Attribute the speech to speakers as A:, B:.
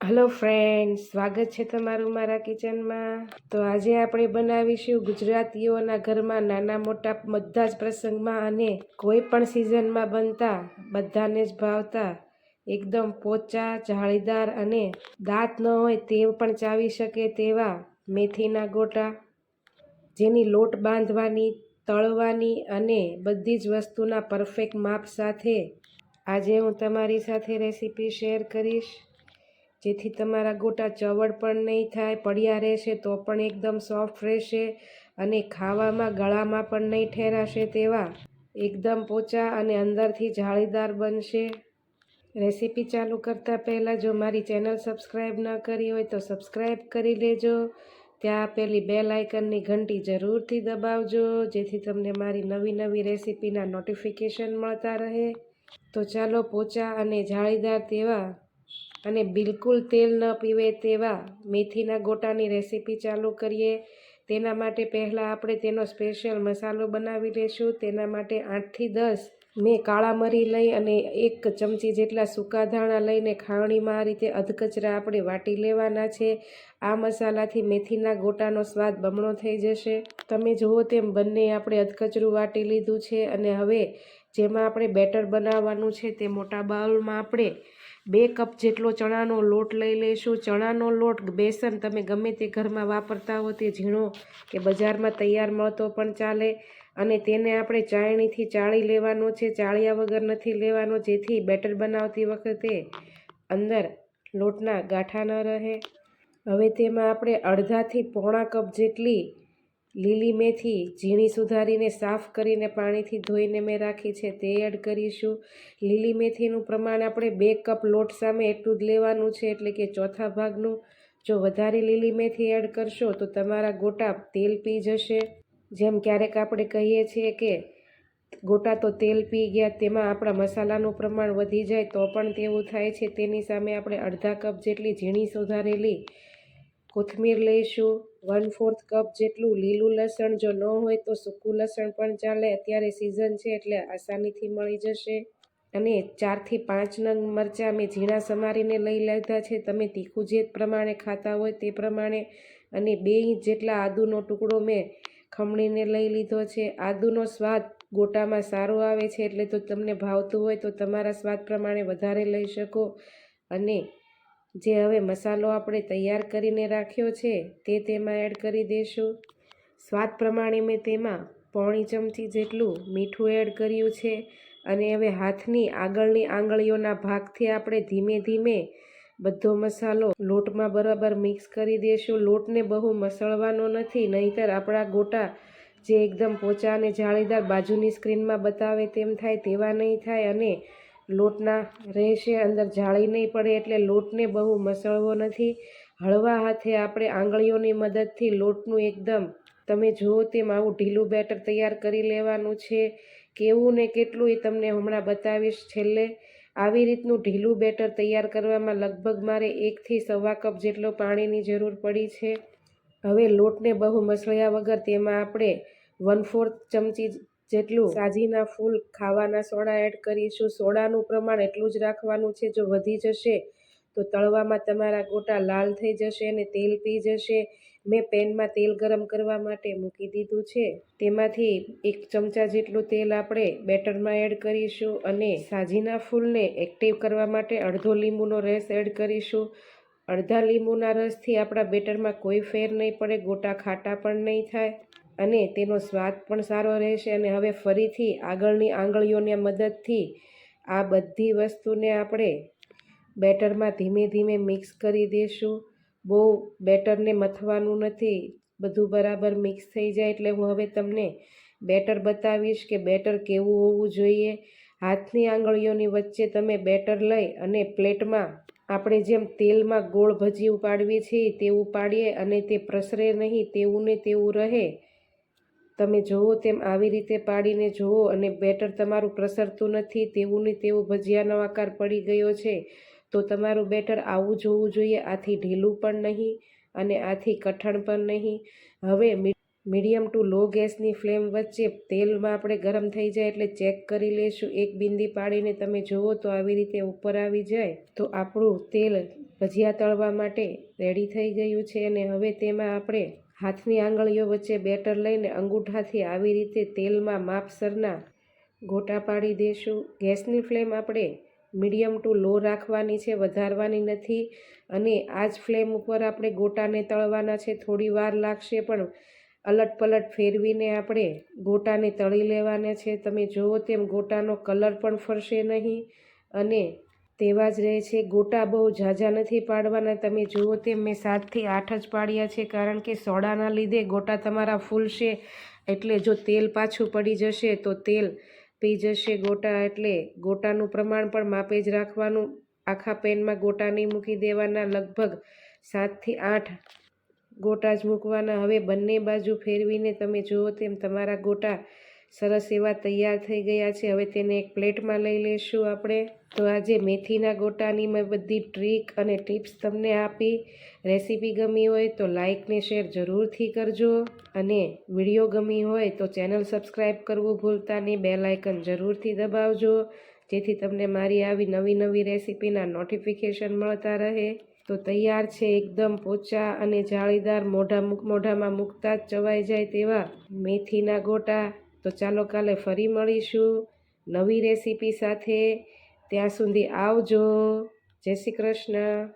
A: Hello friend સ્વાગત છે તમારું મારા કિચનમાં તો આજે આપણે બનાવીશું ગુજરાતીઓના ઘરમાં નાના મોટા બધા જ પ્રસંગમાં અને કોઈ પણ સિઝનમાં બનતા, બધાને જ ભાવતા, એકદમ પોચા, જાળીદાર અને દાંત ન હોય તે પણ ચાવી શકે તેવા મેથીના ગોટા, જેની લોટ બાંધવાની, તળવાની અને બધી જ વસ્તુના પરફેક્ટ માપ સાથે આજે હું તમારી સાથે રેસીપી શેર કરીશ. જેથી તમારા ગોટા ચવડ પણ નહીં થાય, પડ્યા રહેશે તો પણ એકદમ સોફ્ટ રહેશે અને ખાવામાં, ગળામાં પણ નહીં ઠેરાશે તેવા. એકદમ પોચા અને અંદરથી જાળીદાર બનશે. રેસીપી ચાલુ કરતાં પહેલાં જો મારી ચેનલ સબસ્ક્રાઈબ ન કરી હોય તો સબસ્ક્રાઈબ કરી લેજો. ત્યાં આપેલી બે આઇકનની ઘંટી જરૂરથી દબાવજો, જેથી તમને મારી નવી નવી રેસીપીના નોટિફિકેશન મળતા રહે. તો ચાલો પોચા અને જાળીદાર તેવા અને બિલકુલ તેલ ન પીવે તેવા મેથીના ગોટાની રેસીપી ચાલુ કરીએ. તેના માટે પહેલાં આપણે તેનો સ્પેશિયલ મસાલો બનાવી લઈશું તેના માટે આઠથી દસ મેં કાળા મરી લઈ અને એક ચમચી જેટલા સૂકા ધાણા લઈને ખાવણીમાં આ રીતે અધકચરા આપણે વાટી લેવાના છે. આ મસાલાથી મેથીના ગોટાનો સ્વાદ બમણો થઈ જશે. તમે જુઓ તેમ બંને આપણે અધકચરું વાટી લીધું છે અને હવે જેમાં આપણે બેટર બનાવવાનું છે તે મોટા બાઉલમાં આપણે બે કપ જેટલો ચણાનો લોટ લઈ લઈશું. ચણાનો લોટ બેસન તમે ગમે તે ઘરમાં વાપરતા હો તે ઝીણો કે બજારમાં તૈયાર મળતો પણ ચાલે. અને તેને આપણે ચાળણીથી ચાળી લેવાનો છે. ચાળ્યા વગર નથી લેવાનો, જેથી બેટર બનાવતી વખતે અંદર લોટના ગાંઠા ન રહે. હવે તેમાં આપણે અડધાથી પોણા કપ જેટલી લીલી મેથી ઝીણી સુધારીને સાફ કરીને પાણીથી ધોઈને મેં રાખી છે, તે એડ કરીશું. લીલી મેથીનું પ્રમાણ આપણે બે કપ લોટ સામે એટલું જ લેવાનું છે, એટલે કે ચોથા ભાગનું. જો વધારે લીલી મેથી એડ કરશો તો તમારા ગોટા તેલ પી જશે. જેમ ક્યારેક આપણે કહીએ છીએ કે ગોટા તો તેલ પી ગયા, તેમાં આપણા મસાલાનું પ્રમાણ વધી જાય તો પણ તેવું થાય છે. તેની સામે આપણે અડધા કપ જેટલી ઝીણી સુધારેલી કોથમીર લઈશું. વન ફોર્થ કપ જેટલું લીલું લસણ જો ન હોય તો સૂકું લસણ પણ ચાલે. અત્યારે સિઝન છે એટલે આસાનીથી મળી જશે. અને ચારથી પાંચ નંગ મરચાં મેં ઝીણા સમારીને લઈ લીધા છે. તમે તીખું જે પ્રમાણે ખાતા હોય તે પ્રમાણે. અને બે ઇંચ જેટલા આદુનો ટુકડો મેં ખમણીને લઈ લીધો છે. આદુનો સ્વાદ ગોટામાં સારો આવે છે એટલે તો તમને ભાવતું હોય તો તમારા સ્વાદ પ્રમાણે વધારે લઈ શકો. અને જે હવે મસાલો આપણે તૈયાર કરીને રાખ્યો છે, તે તેમાં એડ કરી દઈશું સ્વાદ પ્રમાણે મેં તેમાં પોણી ચમચી જેટલું મીઠું એડ કર્યું છે અને હવે હાથની આગળની આંગળીઓના ભાગથી આપણે ધીમે ધીમે બધો મસાલો લોટમાં બરાબર મિક્સ કરી દઈશું લોટને બહુ મસળવાનો નથી, નહીંતર આપણા ગોટા જે એકદમ પોચા અને જાળીદાર બાજુની સ્ક્રીનમાં બતાવે તેમ થાય તેવા નહીં થાય અને લોટના રહેશે, અંદર જાળી નહીં પડે એટલે લોટને બહુ મસળવો નથી. હળવા હાથે આપણે આંગળીઓની મદદથી લોટનું એકદમ, તમે જુઓ તેમ આવું ઢીલું બેટર તૈયાર કરી લેવાનું છે. કેવું ને કેટલું એ તમને હમણાં બતાવીશ છેલ્લે. આવી રીતનું ઢીલું બેટર તૈયાર કરવામાં લગભગ મારે એકથી સવા કપ જેટલો પાણીની જરૂર પડી છે. હવે લોટને બહુ મસળ્યા વગર તેમાં આપણે વન ફોર્થ ચમચી જેટલું સાજીના ફૂલ ખાવાના સોડા એડ કરીશું. સોડાનું પ્રમાણ એટલું જ રાખવાનું છે, જો વધી જશે, તો તળવામાં તમારા ગોટા લાલ થઈ જશે અને તેલ પી જશે. મેં પેનમાં તેલ ગરમ કરવા માટે મૂકી દીધું છે. તેમાંથી એક ચમચા જેટલું તેલ આપણે બેટરમાં એડ કરીશું અને સાજીના ફૂલને એક્ટિવ કરવા માટે અડધો લીંબુનો રસ એડ કરીશું. અડધા લીંબુના રસથી આપણા બેટરમાં કોઈ ફેર નહીં પડે, ગોટા ખાટા પણ નહીં થાય. અને તેનો સ્વાદ પણ સારો રહેશે અને હવે ફરીથી આગળની આંગળીઓની મદદથી આ બધી વસ્તુને આપણે બેટરમાં ધીમે ધીમે મિક્સ કરી દઈશું બહુ બેટરને મથવાનું નથી, બધું બરાબર મિક્સ થઈ જાય એટલે હું હવે તમને બેટર બતાવીશ કે બેટર કેવું હોવું જોઈએ. હાથની આંગળીઓની વચ્ચે તમે બેટર લઈ અને પ્લેટમાં આપણે જેમ તેલમાં ગોળ ભજી ઉપાડવી છીએ તેવું પાડીએ અને તે પ્રસરે નહીં, તેવું ને તેવું રહે. તમે જુઓ તેમ આવી રીતે પાડીને જુઓ અને બેટર તમારું પ્રસરતું નથી, તેવું ને તેવું ભજીયાનો આકાર પડી ગયો છે, તો તમારું બેટર આવું જોવું જોઈએ, આથી ઢીલું પણ નહીં અને આથી કઠણ પણ નહીં. હવે મીડિયમ ટુ લો ગેસની ફ્લેમ વચ્ચે તેલમાં આપણે ગરમ થઈ જાય એટલે ચેક કરી લેશું. એક બિંદી પાડીને તમે જુઓ તો આવી રીતે ઉપર આવી જાય. તો આપણું તેલ ભજીયા તળવા માટે રેડી થઈ ગયું છે અને હવે તેમાં આપણે હાથની આંગળીઓ વચ્ચે બેટર લઈને અંગૂઠાથી આવી રીતે તેલમાં માપસરના ગોટા પાડી દઈશું ગેસની ફ્લેમ આપણે મીડિયમ ટુ લો રાખવાની છે, વધારવાની નથી અને આ જ ફ્લેમ ઉપર આપણે ગોટાને તળવાના છે. થોડી વાર લાગશે પણ અલટ પલટ ફેરવીને આપણે ગોટાને તળી લેવાના છે. તમે જુઓ તેમ ગોટાનો કલર પણ ફરશે નહીં અને તેવા જ રહે છે. ગોટા બહુ ઝાઝા નથી પાડવાના. તમે જુઓ તેમ મેં સાતથી આઠ જ પાડ્યા છે, કારણ કે સોડાના લીધે ગોટા તમારા ફૂલશે. એટલે જો તેલ પાછું પડી જશે, તો તેલ પી જશે ગોટા. એટલે ગોટાનું પ્રમાણ પણ માપે જ રાખવાનું. આખા પેનમાં ગોટા નહીં મૂકી દેવાના. લગભગ સાતથી આઠ ગોટા જ મૂકવાના. હવે બંને બાજુ ફેરવીને તમે જુઓ તેમ તમારા ગોટા સરસ એવા તૈયાર થઈ ગયા છે. હવે તેને એક પ્લેટમાં લઈ લઈશું આપણે. તો આજે મેથીના ગોટાની મેં બધી ટ્રીક અને ટિપ્સ તમને આપી. રેસીપી ગમી હોય તો લાઇક ને શેર જરૂરથી કરજો અને વીડિયો ગમી હોય તો ચેનલ સબસ્ક્રાઈબ કરવું ભૂલતા નહીં. બે લાઇકન જરૂરથી દબાવજો, જેથી તમને મારી આવી નવી નવી રેસીપીના નોટિફિકેશન મળતા રહે. તો તૈયાર છે એકદમ પોચા અને જાળીદાર, મોઢા મોઢામાં મૂકતા જ ચવાઈ જાય તેવા મેથીના ગોટા. તો ચાલો કાલે ફરી મળીશું નવી રેસીપી સાથે. ત્યાં સુધી આવજો. જય શ્રી કૃષ્ણ.